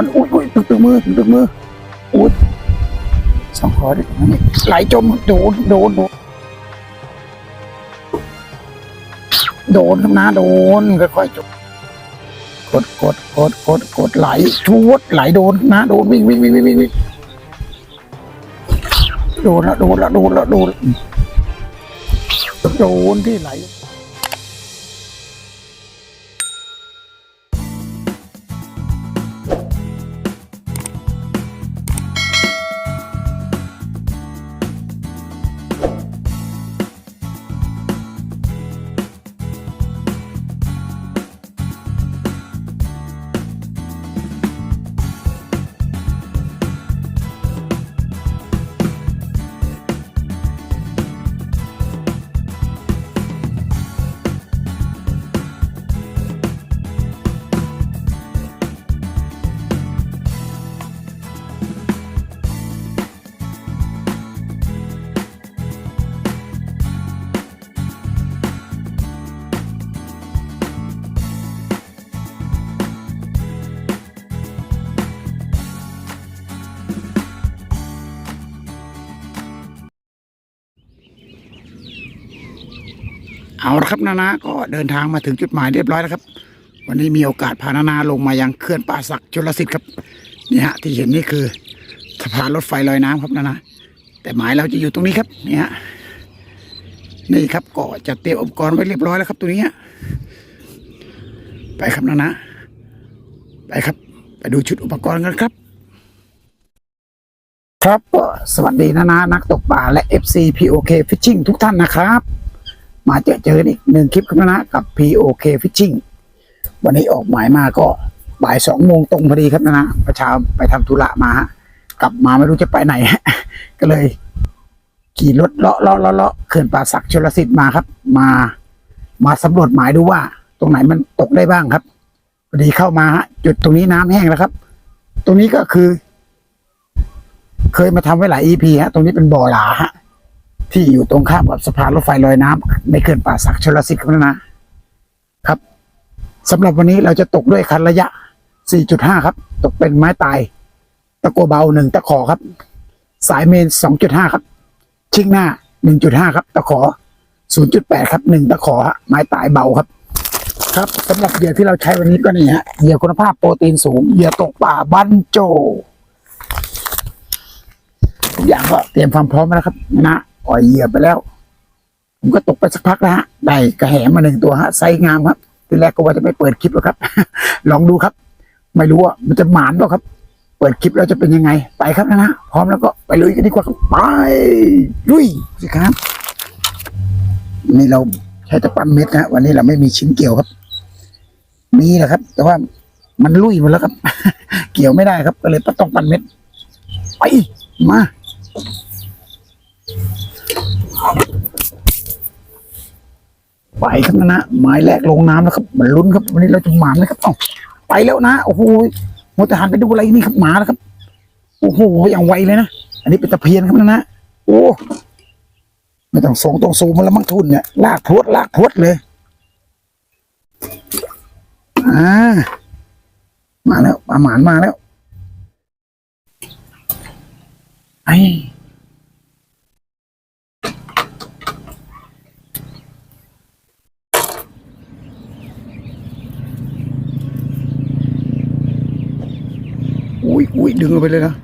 อนอุ้ยอุ้ยตึกตึกมือตึกตึกมืออุ้ยสองคอดิไหลจมโดนโดนโดนโดนครับนะโดนค่อยๆจมกดกดกดกดกดไหลชวดไหลโดนนะโดนวิ่งวิ่งวิ่งวิ่งวิ่งวิ่งโดนละโดนละโดนละโดนโดนที่ไหล เอาละครับนานาก็เดินทางมาถึงจุดหมายเรียบร้อยแล้วครับ วันนี้มีโอกาสพานานาลงมายังเขื่อนป่าสักชลสิทธิ์ครับนี่ฮะที่เห็นนี่คือสะพานรถไฟลอยน้ำครับนานาแต่หมายเราจะอยู่ตรงนี้ครับนี่ฮะนี่ครับก็จะเตรียมอุปกรณ์ไว้เรียบร้อยแล้วครับตัวนี้ไปครับนานาไปครับ ไปดูชุดอุปกรณ์กันครับครับสวัสดีนานานักตกปลาและ FC POK Fishing ทุกท่านนะครับ มาเจอเจอกันอีกหนึ่งคลิปครับนะกับ POK Fishing วันนี้ออกหมายมาก็บ่ายสองโมงตรงพอดีครับนะนะประชาไปทำธุระมาฮะกลับมาไม่รู้จะไปไหน ก็เลย ขี่รถเลาะเลาะเลาะเลาะเขื่อนป่าศักดิ์ชลสิทธิ์มาครับ มา มาสำรวจหมายดูว่า ตรงไหนมันตกได้บ้างครับพอดีเข้ามาฮะจุดตรงนี้น้ำแห้งแล้วครับ ตรงนี้ก็คือ เคยมาทำไว้หลาย EP ฮะ ตรงนี้เป็นบ่อหลาฮะ ที่อยู่ตรงข้ามกับสะพานรถไฟลอยน้ำในเขื่อนป่าศักดิ์ชลสิทธิ์ครับนะครับสำหรับวันนี้เราจะตกด้วยคันระยะ 4.5 ครับ ตกเป็นไม้ตาย ตะโกเบาหนึ่งตะขอครับ สายเมน 2.5 ครับ ชิงหน้า 1.5 ครับ ตะขอ 0.8 ครับหนึ่งตะขอฮะไม้ตายเบาครับ ครับสำหรับเหยื่อที่เราใช้วันนี้ก็นี่ฮะเหยื่อคุณภาพโปรตีนสูงเหยื่อตกป่าบันโจทุกอย่างก็เตรียมความพร้อมแล้วครับนะ อ่อยเหยื่อไปแล้ว ผมก็ตกไปสักพักแล้วฮะได้กระแหมาหนึ่งตัวฮะไซส์งามครับทีแรกก็ว่าจะไม่เปิดคลิปหรอกครับ ลองดูครับ ไม่รู้ว่ามันจะหมานเปล่าครับ เปิดคลิปแล้วจะเป็นยังไง ไปครับนะฮะพร้อมแล้วก็ไปลุยกันดีกว่าครับไปลุยสิครับนี่เราใช้ตะปั้นเม็ดนะวันนี้เราไม่มีชิ้นเกี่ยวครับ มีแหละครับ แต่ว่ามันลุยหมดแล้วครับ เกี่ยวไม่ได้ครับ ก็เลยต้องปั้นเม็ดไปมา ไปครับนะนะหมายแรกลงน้ำแล้วครับมันลุ้นครับวันนี้เราจะหมานนะครับเอ้าไปแล้วนะโอ้โหมัวแต่หันไปดูอะไรนี่ครับหมาแล้วครับโอ้โหอย่างไวเลยนะอันนี้เป็นตะเพียนครับนะนะโอ้ไม่ต้องส่งต้องซูมมาแล้วมั้งทุนเนี่ยลากพรวดลากพรวดเลยอ่ามาแล้วปลาหมานมาแล้วไอ้ อุ้ยอุ้ยดึงลงไปเลยนะ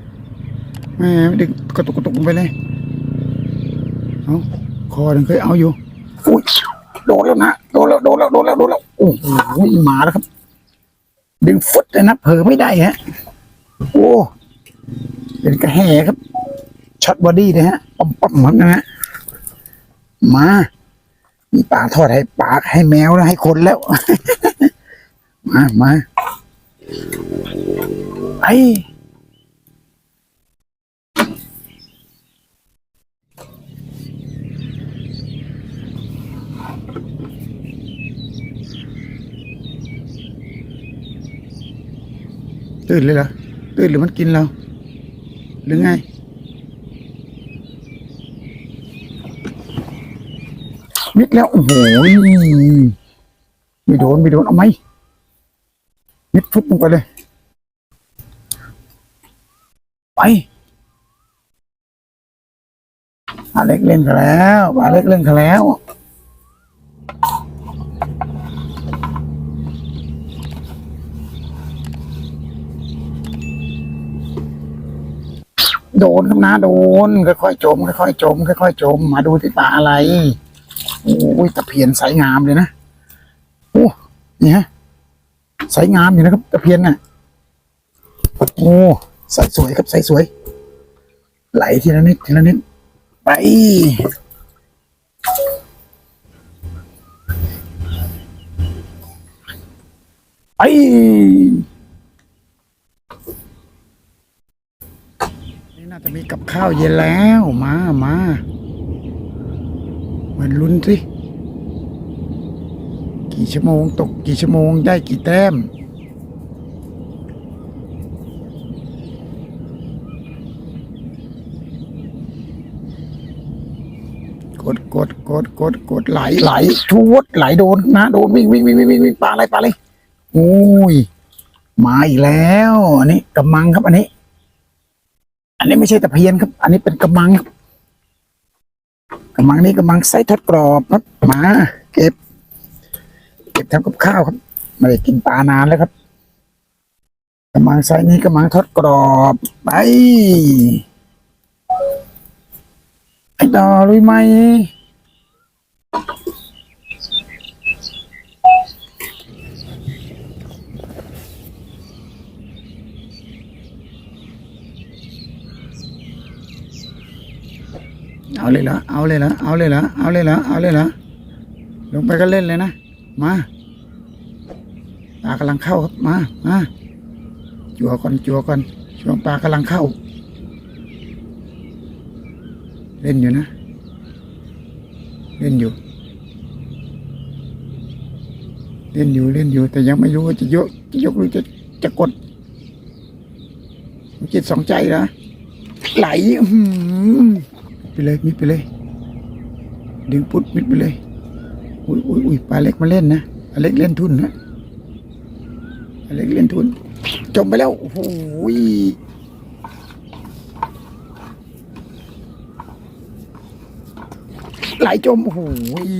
แหมดึงกระตุกกระตุกลงไปเลยเอาคอถึงเคยเอาอยู่อุ้ยโดนแล้วนะโดนแล้วโดนแล้วโดนแล้วโดนแล้วโอ้โหมาแล้วครับ ดึงฟุตเลยนะเผลอไม่ได้ฮะโอ้เป็นกระแหครับช็อตบอดี้เลยฮะปั๊มปั๊มนะฮะมามีปลาทอดให้ปลาให้แมวแล้วให้คนแล้ว มามา ไอ้ตื่นเลยเหรอตื่นหรือมันกินเรา หรือไงมิดแล้ว โอ้โหไม่โดน ไม่โดน เอาไหม มิดฟุบลงไปเลย ไปปลาเล็กเล่นกันแล้วปลาเล็กเล่นกันแล้วโดนครับนะโดนค่อยๆจมค่อยๆจมค่อยๆจม มาดูที่ปลาอะไรโอ้ยตะเพียนสายงามเลยนะโอ้นี่ฮะ สายงามอยู่นะครับตะเพียนน่ะโอ้ใสสวยครับใสสวย ไหลทีละนิดทีละนิดไปไปนี่น่าจะมีกับข้าวเย็นแล้วมามาเหมือนลุ้นสิ กี่ชั่วโมง ตกกี่ชั่วโมง ได้กี่แต้ม กดกดกดกดกดไหลไหลชูวดไหลโดนนะโดนวิ่งวิ่งวิ่งวิ่งวิ่งวิ่งปลาอะไรปลาอะไรโอ้ยมาอีกแล้วอันนี้กำมังครับ อันนี้ อันนี้ไม่ใช่ตะเพียนครับ อันนี้เป็นกำมังครับกำมังนี้กำมังไส้ทอดกรอบครับมา เก็บ เก็บทำกับข้าวครับไม่ได้กินปลานานแล้วครับกำมังไส้นี้กำมังทอดกรอบไปไอ้ดอรู้ไหมเอาเลยเหรอเอาเลยเหรอเอาเลยเหรอเอาเลยเหรอเอาเลยเหรอลงไปก็เล่นเลยนะ มาปลากำลังเข้าครับมามาจั่วก่อนจั่วก่อนช่วงปลากำลังเข้า เล่นอยู่นะ เล่นอยู่ เล่นอยู่เล่นอยู่ แต่ยังไม่รู้ว่าจะยกจะยกหรือจะจะกดจิตสองใจนะไหลอื้อหือไปเลยมิดไปเลย ดึงปุ๊ดมิดไปเลย อุ้ยอุ้ยอุ้ยปลาเล็กมาเล่นนะปลาเล็กเล่นทุนนะปลาเล็กเล่นทุน จมไปแล้ว โอ้โหยไหลจม โอ้โหย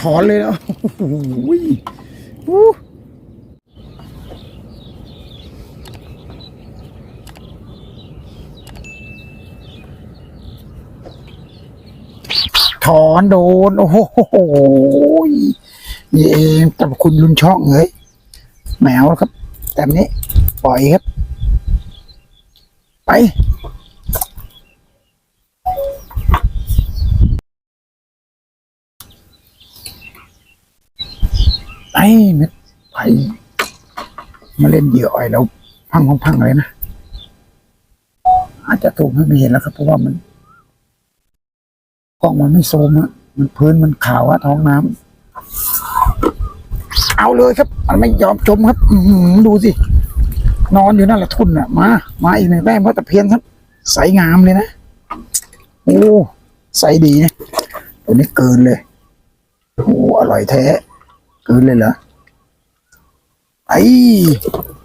ถอนเลยแล้วโอ้โห ถอนโดน โอ้โหยนี่เองแต่คุณลุนช่องเลยแมวครับ แต่นี้ปล่อยครับ ไปไอ้เม็ดไปมาเล่นเหยื่ออ่อยแล้วพังพังพังเลยนะ อาจจะถูกไม่เห็นแล้วครับเพราะว่ามัน กล้องมันไม่โซมอะมันพื้นมันขาวอะท้องน้ำเอาเลยครับ มันไม่ยอมจมครับดูสิ นอนอยู่นั่นแหละทุนอะมา มาอีกหนึ่งแต้มเพราะตะเพียนครับ ใสงามเลยนะ โอ้ ใสดีนะตัวนี้เกินเลย โอ้ อร่อยแท้ เกินเลยเหรอไอ้ไอ้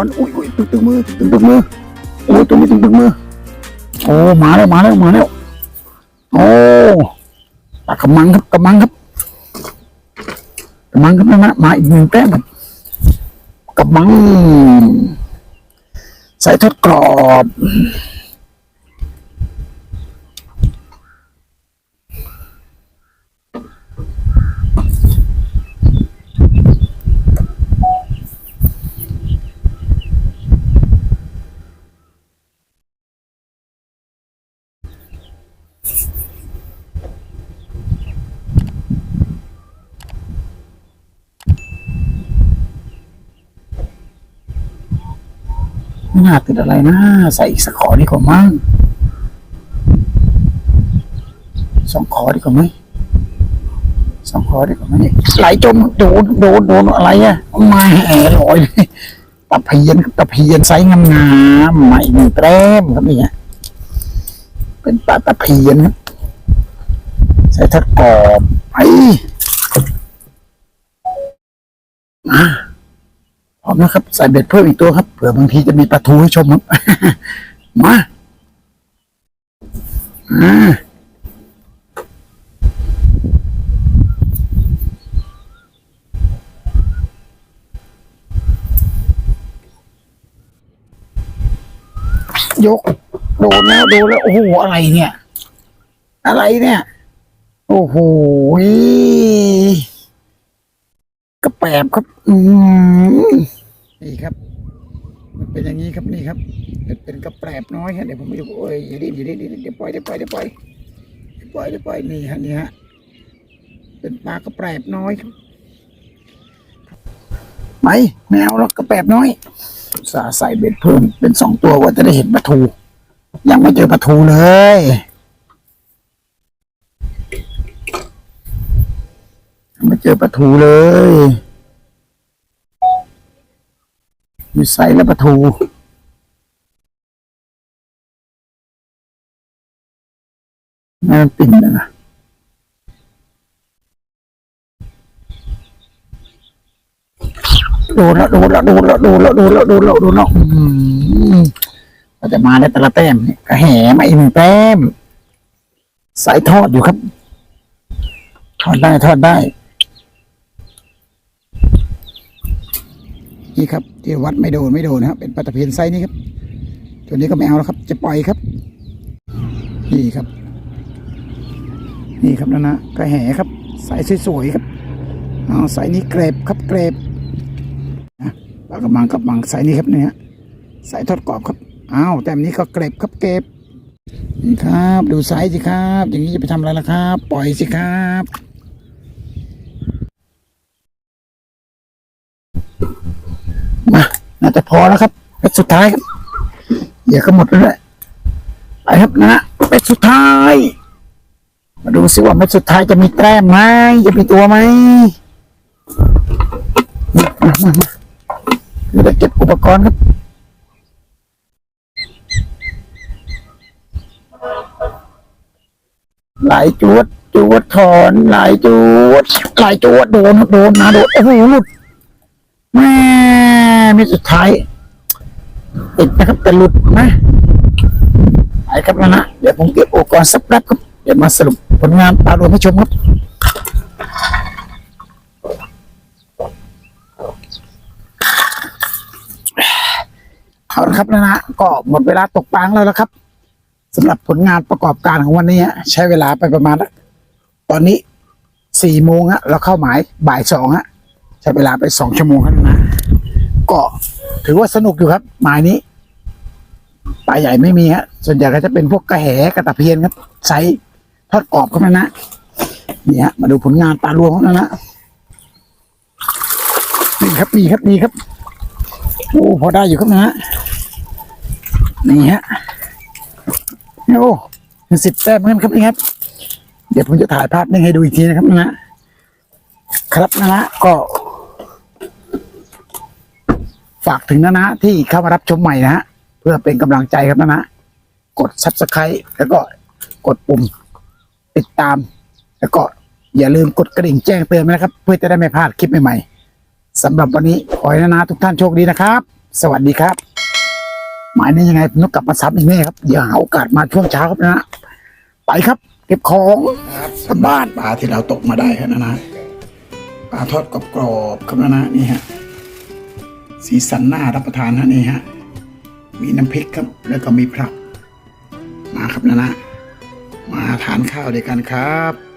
อนอุ้ยอุ้ยตึงตึงมือตึงตึงมือโอ้ตัวนี้ตึงตึงมือโอ้อ้มาแล้วมาแล้วมาแล้วโอ้ปลากระมังครับกระมังครับกระมังครับนะมาอีกหนึ่งแต้มครับกระมังใส่ทอดกรอบ ไม่น่าติดอะไรนะ ใส่อีกสักขอดีกว่ามั้งสองขอดีกว่าไหมสองขอดีกว่าไหมไหลจมโดนโดนโดนอะไรอะมาแห่ลอยเลยตะเพียนตับตะเพียนไซส์งามๆมาอีกหนึ่งแต้มครับนี่เป็นปลาตะเพียนครับใส่ทอดกรอบไปมา พร้ อมนะครับ ใส่เบ็ดเพิ่มอีกตัวครับเผื่อบางทีจะมีปลาทูให้ชมครับ มาอ่ายก โดนแล้วโดนแล้ว โอ้โห อะไรเนี่ย อะไรเนี่ย โอ้โห แปบครับ อืมนี่ครับ มันเป็นอย่างนี้ครับนี่ครับ เป็นกระแปบน้อยฮะเดี๋ยวผมไปดูโอ้ยอย่าดิ้นอย่าดิ้นเดี๋ยวปล่อยเดี๋ยวปล่อยเดี๋ยวปล่อยเดี๋ยวปล่อยเดี๋ยวปล่อยนี่ฮะนี่ฮะเป็นปลากระแปบน้อยครับไม่ไม่เอาหรอกกระแปบน้อย สาใส่เบ็ดเพิ่มเป็นสองตัวว่าจะได้เห็นปลาทู ยังไม่เจอปลาทูเลยไม่เจอปลาทูเลย มีไส์และปลาทูนั่นปิ่นนะนะโดนล้วโดนล้วโดนล้วโดนล้วโดนล้วโดนล้วโดนล้วอืมก็จะมาได้แต่ละแต้มเนี่ก็แห่มาอีกหนึ่งแต้ม สายทอดอยู่ครับ ทอดได้ทอดได้ นี่ครับที่วัดไม่โดนไม่โดนนะครับเป็นปลาตะเพียนไซส์นี้ครับ ตัวนี้ก็ไม่เอาแล้วครับ จะปล่อยครับ นี่ครับ นี่ครับนะนะก็แห่ครับสายสวยๆครับเอาสายนี้เกรบครับเกรบนะปลากระมังกับมังสายนี้ครับเนี่ยสายทอดกรอบครับอ้าวแต่อันนี้ก็เกรบครับเกรบนี่ครับ ดูสายสิครับ อย่างนี้จะไปทำอะไรล่ะครับ ปล่อยสิครับ มาจะพอแล้วครับเป็ดสุดท้ายครับเหยื่อก็หมดแล้วแหละไปครับนะเป็ดสุดท้าย มาดูสิว่าเม็ดสุดท้ายจะมีแต้มไหมจะมีตัวไหมมามามาเราจะเก็บอุปกรณ์ครับไหลจวดจวดถอนไหลจวดไหลจวดโดนโดนมาโดนโอ้โหหลุด แม่มีสุดท้ายติดนะครับแต่หลุดนะไปครับนะนะเดี๋ยวผมเก็บอุปกรณ์สักแป๊บครับเดี๋ยวมาสรุปผลงานปลารวมให้ชมครับเอาละครับนะนะก็หมดเวลาตกปลาแล้วล้วครับสำหรับผลงานประกอบการของวันนี้ใช้เวลาไปประมาณ ตอนนี้สี่โมงฮะเราเข้าหมายบ่ายสองฮะ ใช้เวลาไปสองชั่วโมงครับนะ ก็ถือว่าสนุกอยู่ครับหมายนี้ปลาใหญ่ไม่มีฮะ ส่วนใหญ่ก็จะเป็นพวกกระแหกระตะเพียนครับไซส์ทอดกรอบครับนะนะนี่ฮะมาดูผลงานปลารวมครับนะนะนี่ครับนี่ครับนี่ครับโอ้พอได้อยู่ครับนะนี่ฮะโอ้สิบแต้มเหมือนกันครับนี่ครับ เดี๋ยวผมจะถ่ายภาพนิ่งให้ดูอีกทีนะครับนะครับนะนะก็ากถึงนะนะที่เข้ามารับชมใหม่นะฮะเพื่อเป็นกำลังใจครับนะนะกด subscribe แล้วก็กดปุ่มติดตาม แล้วก็อย่าลืมกดกระดิ่งแจ้งเตือนนะครับ เพื่อจะได้ไม่พลาดคลิปใหม่ๆสำหรับวันนี้ขอให้นะนะทุกท่านโชคดีนะครับ สวัสดีครับ หมายนี้ยังไงผมต้องกลับมาซ้ำอีกแน่ครับอย่าหาโอกาสมาช่วงเช้าครับนะไปครับ เก็บของบบ้านปลาที่เราตกมาได้ครับนะนะปลาทอดกรอบๆครับนะนะนี่ฮะ สีสันหน้ารับประทานฮะนี่ฮะ มีน้ำพริกครับ แล้วก็มีผักมาครับนะนะ มาทานข้าวด้วยกันครับ